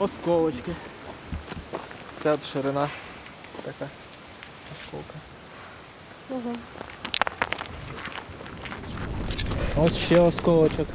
осколочки. Це от ширина така осколка. Ага. Ось ще осколочок.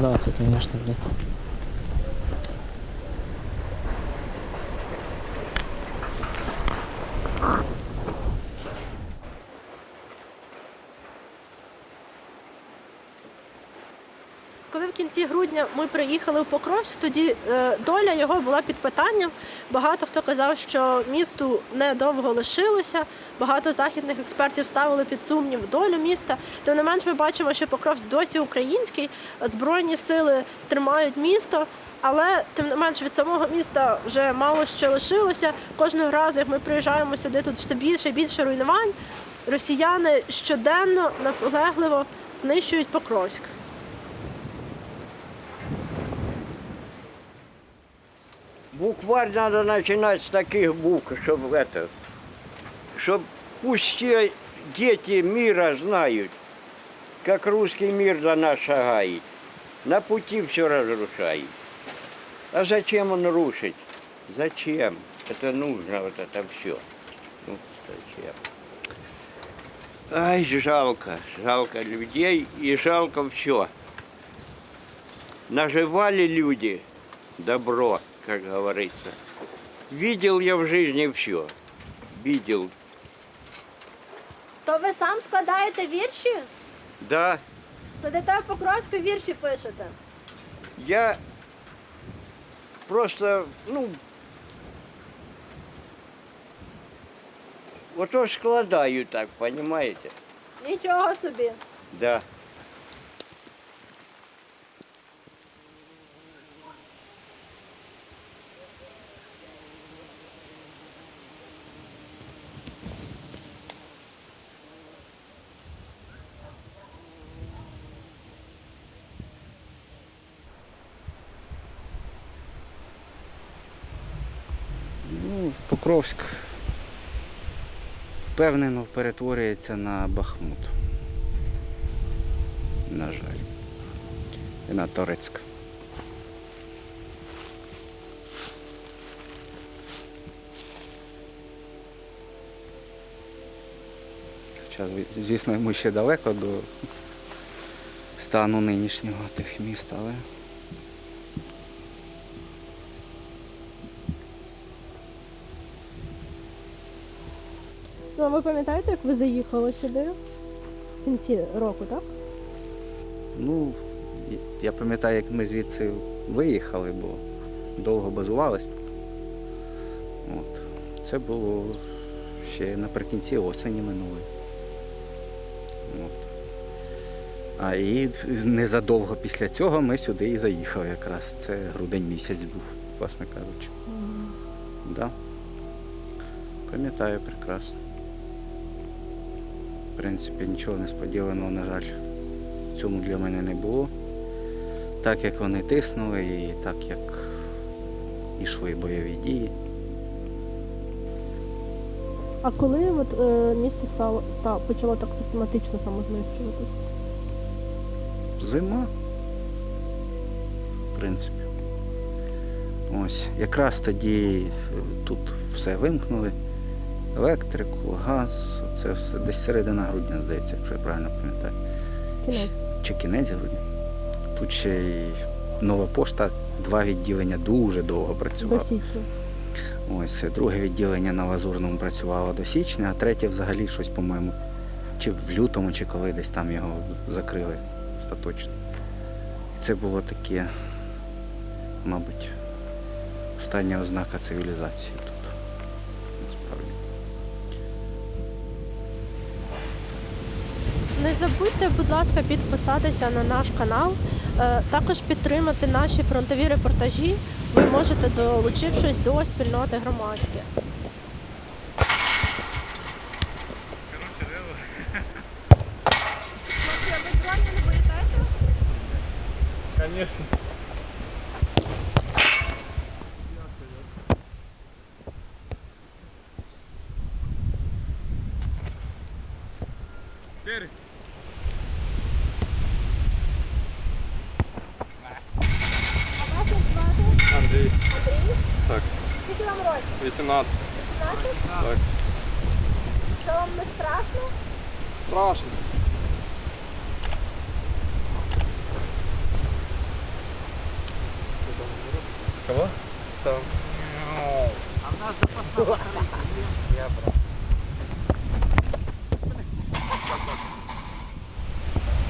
Да, це, конечно, блядь. Коли в кінці грудня ми приїхали в Покровськ, тоді е, доля його була під питанням. Багато хто казав, що місту недовго лишилося. Багато західних експертів ставили під сумнів долю міста. Тим не менш, ми бачимо, що Покровськ досі український, збройні сили тримають місто. Але тим не менш від самого міста вже мало що лишилося. Кожного разу, як ми приїжджаємо сюди, тут все більше і більше руйнувань. Росіяни щоденно наполегливо знищують Покровськ. Букварь надо начинать с таких букв, чтобы это, чтобы пусть все дети мира знают, как русский мир за нас шагает. На пути все разрушает. А зачем он рушить? Зачем? Это нужно, вот это все. Ну, зачем? Ай, жалко, жалко людей и жалко все. Наживали люди добро, как говорится. Видел я в жизни все. Видел. То ви сам складаєте вірші? Да, Сидите в Покровську вірші пишете. я просто, ну, ото складаю так, понимаете? Нічого собі. Да. Ну, Покровськ впевнено перетворюється на Бахмут. На жаль. І на Торецьк. Хоча, звісно, ми ще далеко до стану нинішнього тих міст, але Ну, ви пам'ятаєте, як ви заїхали сюди? В кінці року, так? Ну, я пам'ятаю, як ми звідси виїхали, бо довго базувались. От. Це було ще наприкінці осені минулої. От. А і незадовго після цього ми сюди і заїхали якраз. Це грудень місяць був, власне кажучи. Да. Пам'ятаю прекрасно. В принципі, нічого несподіваного, на жаль, в цьому для мене не було. Так як вони тиснули і так як йшли бойові дії. А коли от, е, місто стало, стало, почало так систематично самознищуватись? Зима. В принципі. Ось. Якраз тоді е, тут все вимкнули. Електрику, газ, це все десь середина грудня, здається, якщо я правильно пам'ятаю. Кінець. Чи кінець грудня. Тут ще й нова пошта, два відділення дуже довго До працювали. січня. Ось друге відділення на Лазурному працювало до січня, а третє взагалі щось, по-моєму, чи в лютому, чи коли десь там його закрили остаточно. І це було таке, мабуть, остання ознака цивілізації Не забудьте, будь ласка, підписатися на наш канал, е, також підтримати наші фронтові репортажі. Ви можете долучившись до спільноти громадське. Конечно. Серый. Андрій. Так. Скільки вам років? 18. 16? Так. Що вам не страшно? Страшно. Кого? Сам.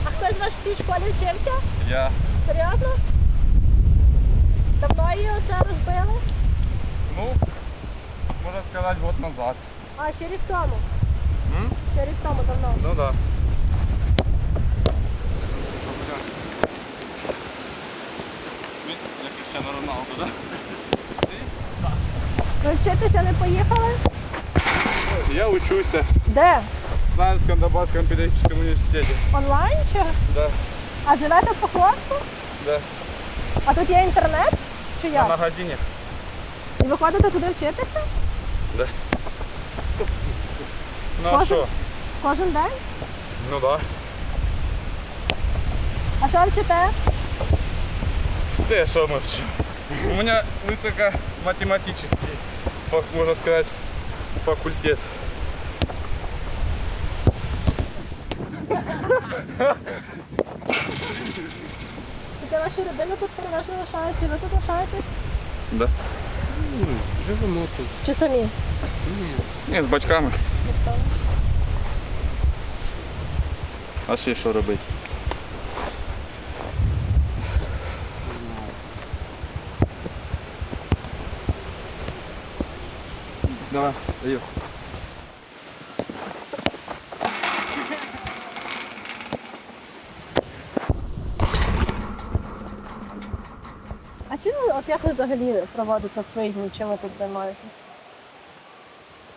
А хтось ваш в цій школі вчився? Я. Серйозно? Давно її оце розбили? Ну, можна сказати, год назад. А, ще рік тому. М? Ще рік тому давно. Ну да. Я Cristiano Ronaldo, да? Ви вчитися не поїхали? Я учуся Де? в Славянському-Донбаському педагогічному університеті. Онлайн чи? Да, А живете в Покровську? да. А тут є інтернет? Чи На як? магазині. І ви ходите туди вчитися? Да. Ну а Кожен- що? Кожен день? Ну да. А що вчите? Все, що ми вчимо. У мене високоматематичний, фак- можна сказати, факультет. І це ваші родини тут переважно лишаються, і ви тут лишаєтесь? Да. Живемо тут. Чи самі? Ні, з батьками. А ще що робити? Давай, даю. А чим ви, от як ви взагалі проводите свої дні, чим ви тут займаєтесь?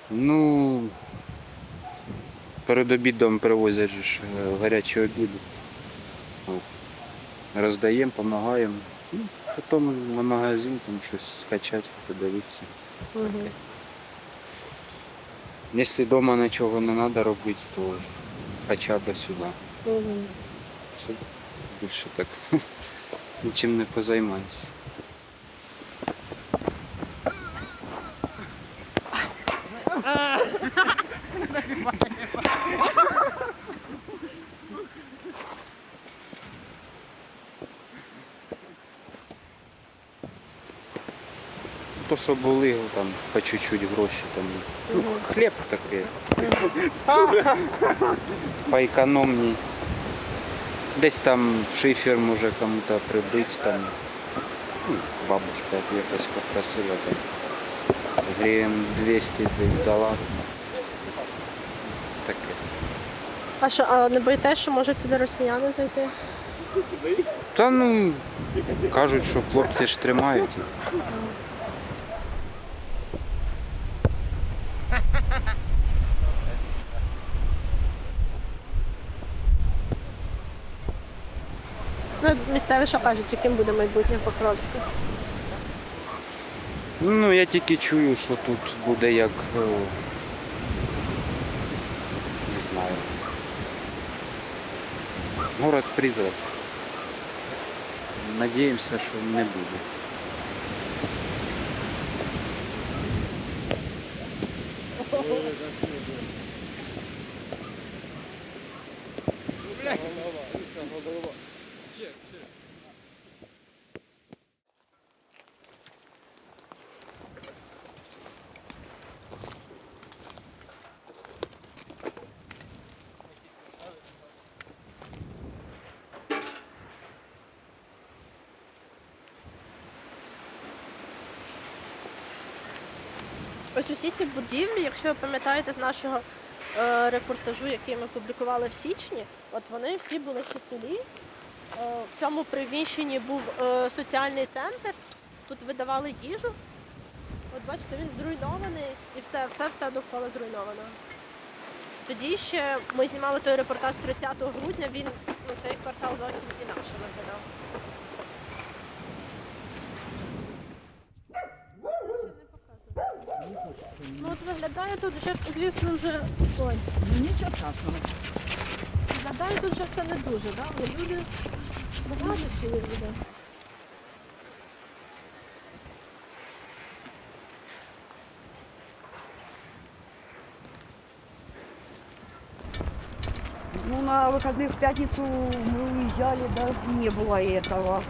Ну, перед обідом привозять же ж е, гарячі обіди. От. Роздаємо, допомагаємо. Ну, потім на магазин там щось скачати, подивитися. Угу. Якщо вдома нічого не треба робити, то хоча б сюди. Угу. Все більше так нічим не позаймаюся. То, що були, там по чуть-чуть гроші, там, ну, хліб такий. Поекономній. Десь там шифер може кому-то прибити, там ну, бабушка якось попросила там. Гривень 200 десь дала. Таке. А що, а не боїтесь, що можуть сюди росіяни зайти? Та ну кажуть, що хлопці ж тримають. Ну, місцеві що кажуть, яким буде майбутнє Покровське? Ну, я тільки чую, що тут буде як. е, Не знаю. Город призрак. Надіємося, що не буде. Ось усі ці будівлі, якщо ви пам'ятаєте з нашого е, репортажу, який ми публікували в січні, от вони всі були ще цілі. Е, в цьому приміщенні був е, соціальний центр, тут видавали їжу. От бачите, він зруйнований і все, все, все довкола зруйновано. Тоді ще ми знімали той репортаж 30 грудня, він ну, цей квартал зовсім інакше виглядав. Ну от виглядає тут вже, звісно, вже. Ой. Ну, Нічого страшного. Виглядає тут вже все не дуже, так? Да? Люди багато чи є людей? Ну, на выходных в пятницу мы уезжали, да, не было этого.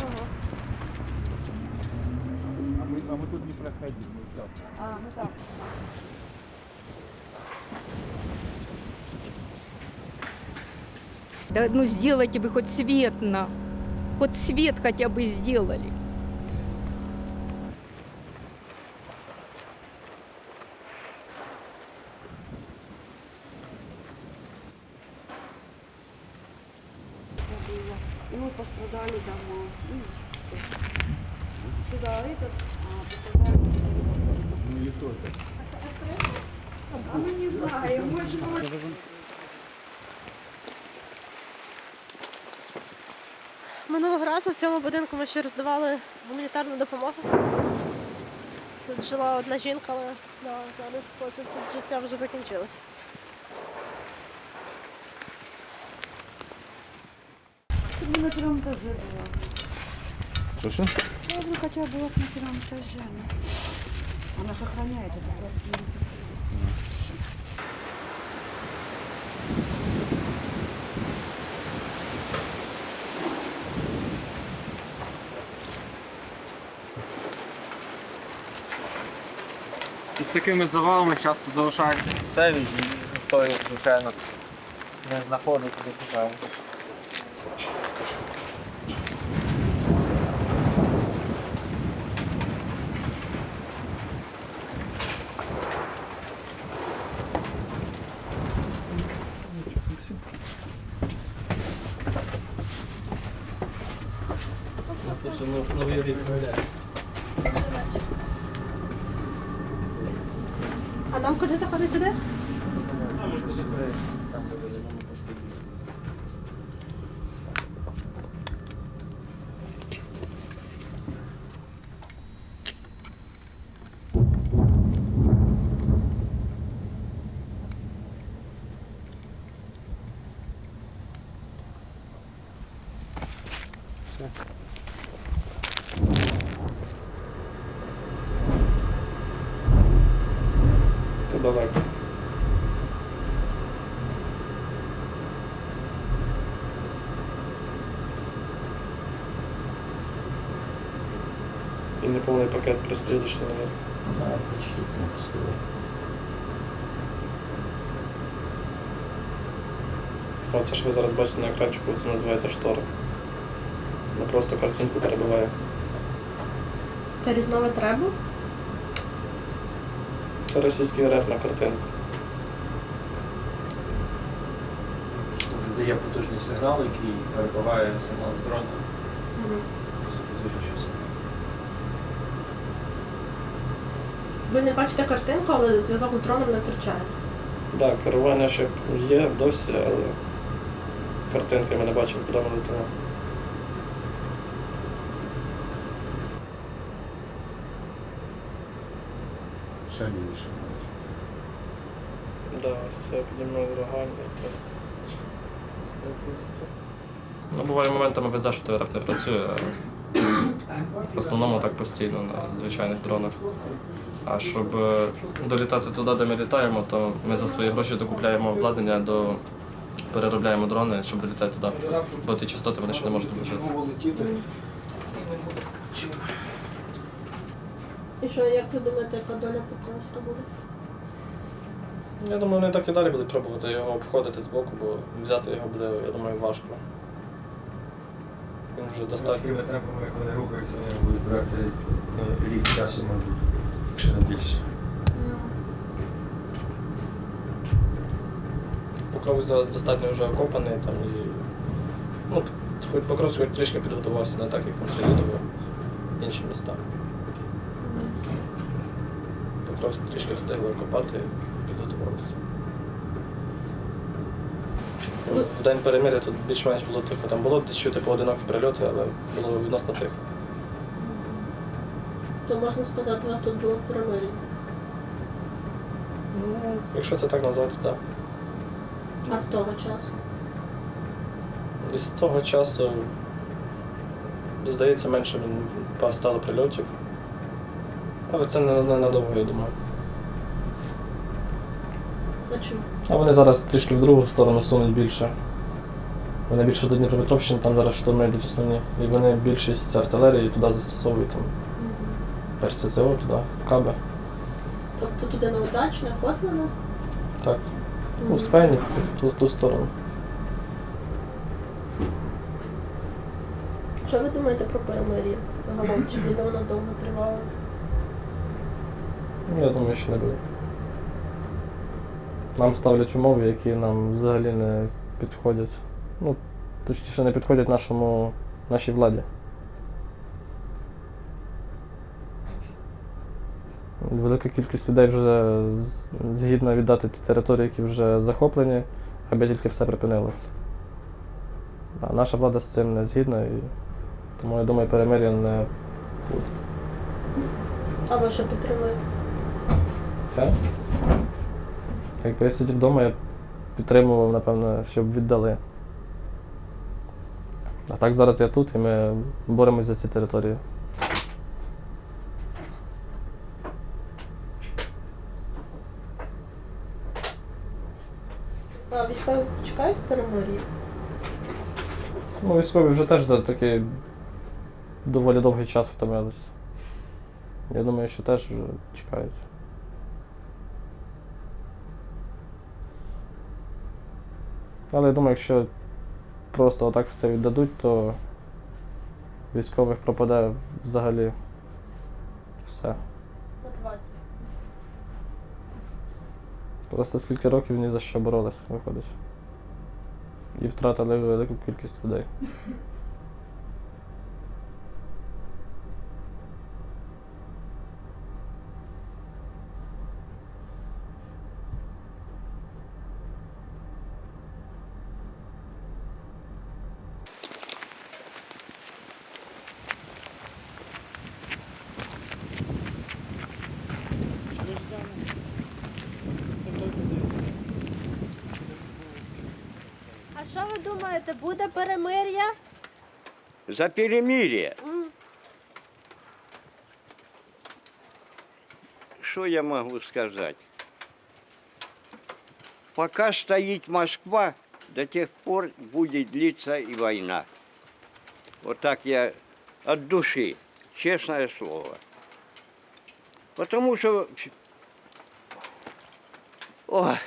А мы, а мы тут не проходили. мы так. А, ну так. Да ну сделайте бы хоть свет на. Хоть свет хотя бы сделали. И мы пострадали дома. Что? Сюда этот, а, пострадали. Ну и что это? А мы не знаем, мы же Минулого разу в цьому будинку ми ще роздавали гуманітарну допомогу. Тут жила одна жінка, але да, зараз схоже, тут життя вже закінчилось. не на первом этаже была. Що що? Я бы хотя бы была на первом этаже. Она сохраняет эту квартиру. Такими завалами часто залишаються місцеві і ніхто їх, звичайно, не знаходить і не шукає. А нам куди заходити туди? То далеко. І неповний пакет пристрілочний навіть. Так, почти напустили. Оце що ви зараз бачите на екранчику, це називається штора. Ну просто картинку перебиває. Це різновид ребу. Це російський реп на картинку. Дає потужний сигнал, який перебиває сигнал з дрона. Просто підвищує сигнал. Ви не бачите картинку, але зв'язок з дроном не втрачаєте. Так, керування ще є досі, але картинки ми не бачимо, куди ми летимо. Ще більше ось це піднімає ураган і тест. Ну, буває моментами везе, що той реп не працює, а в основному так постійно на звичайних дронах. А щоб е, долітати туди, де ми літаємо, то ми за свої гроші докупляємо обладнання, до... переробляємо дрони, щоб долітати туди. Бо ті частоти вони ще не можуть долетіти. І що, як ви думаєте, яка доля Покровська буде? Я думаю, вони так і далі будуть пробувати його обходити з боку, бо взяти його буде, я думаю, важко. Він вже достатньо. Такими темпами, як вони рухаються, вони будуть брати ну, рік часу, можуть, якщо не більше. Покров зараз достатньо вже окопаний там і. Ну, хоч Покров хоч трішки підготувався, не так, як Селідово, інші міста. Покров трішки встигли окопати і підготувалися. В день перемир'я тут більш-менш було тихо. Там було десь чути поодинокі прильоти, але було відносно тихо. То можна сказати, у вас тут було перемир'я. якщо це так назвати, так. А з того часу? І з того часу, здається, менше стало прильотів. Але це не надовго, я думаю. А? Вони зараз трішки в другу сторону сунуть більше. Вони більше до Дніпропетровщини, там зараз штурми йдуть основні. І вони більшість артилерії туди застосовують там. РСЦО туди, каби. Тобто туди на удачне, Котлина? Так. Ну, спейні в ту, ту сторону. Що ви думаєте про перемир'я? Загалом, чи буде воно довго тривало? Я думаю, що не буде. Нам ставлять умови, які нам взагалі не підходять. Ну, точніше, не підходять нашому, нашій владі. Велика кількість людей вже з- згідна віддати ті території, які вже захоплені, аби тільки все припинилось. А наша влада з цим не згідна, і тому я думаю, перемир'я не буде. А ви що підтримуєте? Якби я сидів вдома, я підтримував, напевно, щоб віддали. А так зараз я тут і ми боремось за ці території. А військові чекають перемир'я? Ну, військові вже теж за такий доволі довгий час втомились. Я думаю, що теж вже чекають. Але я думаю, якщо просто отак все віддадуть, то військових пропаде взагалі все. Мотивація. Просто скільки років ні за що боролись, виходить. І втратили велику кількість людей. А що ви думаєте, буде перемир'я? За перемирие. М. Что я могу сказать? Пока стоит Москва, до тех пор будет длиться и война. Вот так я от души, честное слово. Потому что ой,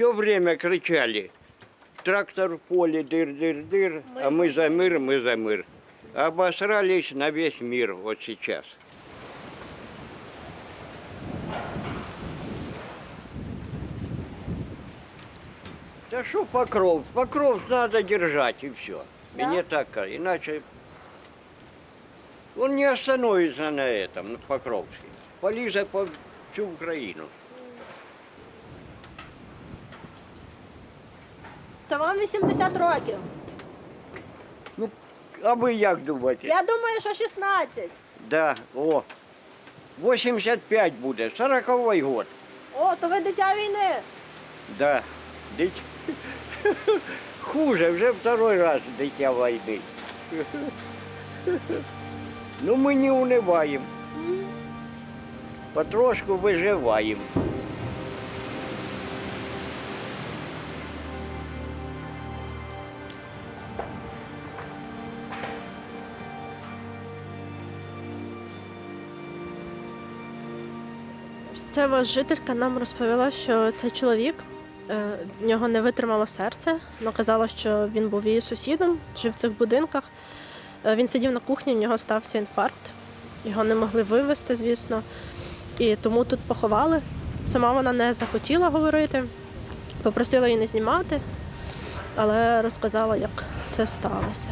все время кричали, трактор в поле, дыр-дыр-дыр, а мы за мир, мы за мир. Обосрались на весь мир вот сейчас. Да что Покров? Покров надо держать и все. Да? Мне так, кажется. иначе он не остановится на этом, на Покровске. Полиза по всю Украину. То вам 80 років. Ну, А вы як думаете? Я думаю, що 16. Да, о. 85 буде, 40 год. О, то ви дитя війни. Да. Дитя. Хуже, вже второй раз дитя війни. Ну ми не униваємо. Потрошку виживаємо. Місцева жителька нам розповіла, що цей чоловік е, в нього не витримало серце. Вона казала, що він був її сусідом, жив в цих будинках. Е, Він сидів на кухні, в нього стався інфаркт. Його не могли вивезти, звісно. І тому тут поховали. Сама вона не захотіла говорити, попросила її не знімати, але розказала, як це сталося.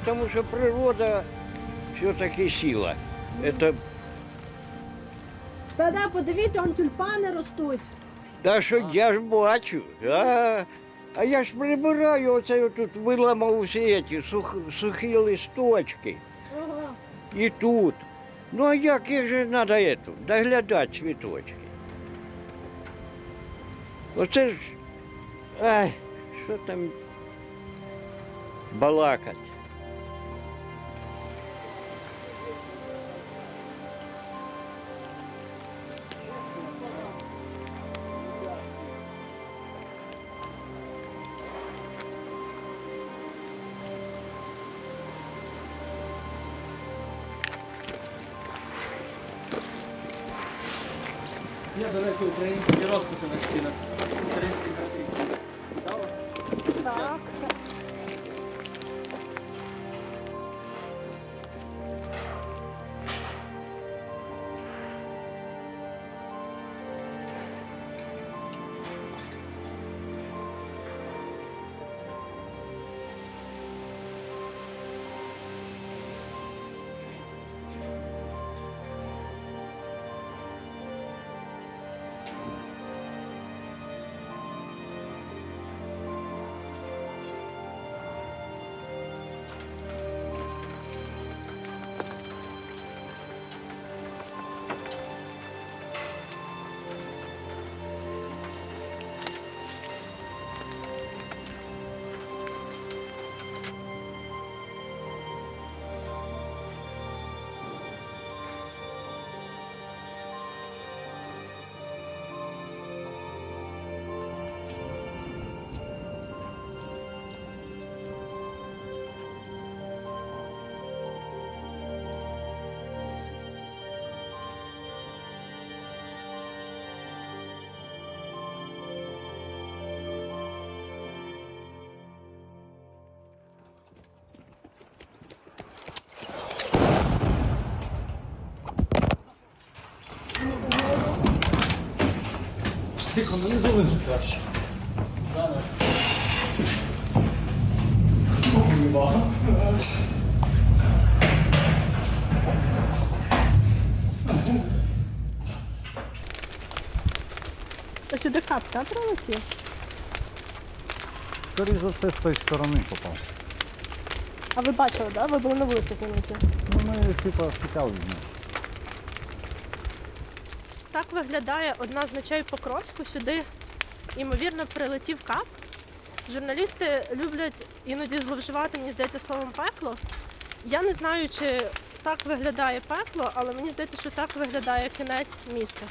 Потому что природа все-таки сила. Это Та-да, подивіться, он тюльпани ростуть. Та що я ж бачу. А, а я ж прибираю, оце тут виламав всі ці сух, сухі листочки. Ага. І тут. Ну а як їх же треба ету, доглядати цвіточки? Оце ж. Ай, що там балакать. Мені зули вже краще. То сюди кап, так, прилетів? Скоріше за все, з тої сторони попав. А ви бачили, так? Да? Ви були на вулиці кінці. Ну, ми типа втікали від них. Так виглядає одна з ночей Покровську. Сюди, ймовірно, прилетів кап. Журналісти люблять іноді зловживати, мені здається, словом пекло. Я не знаю, чи так виглядає пекло, але мені здається, що так виглядає кінець міста.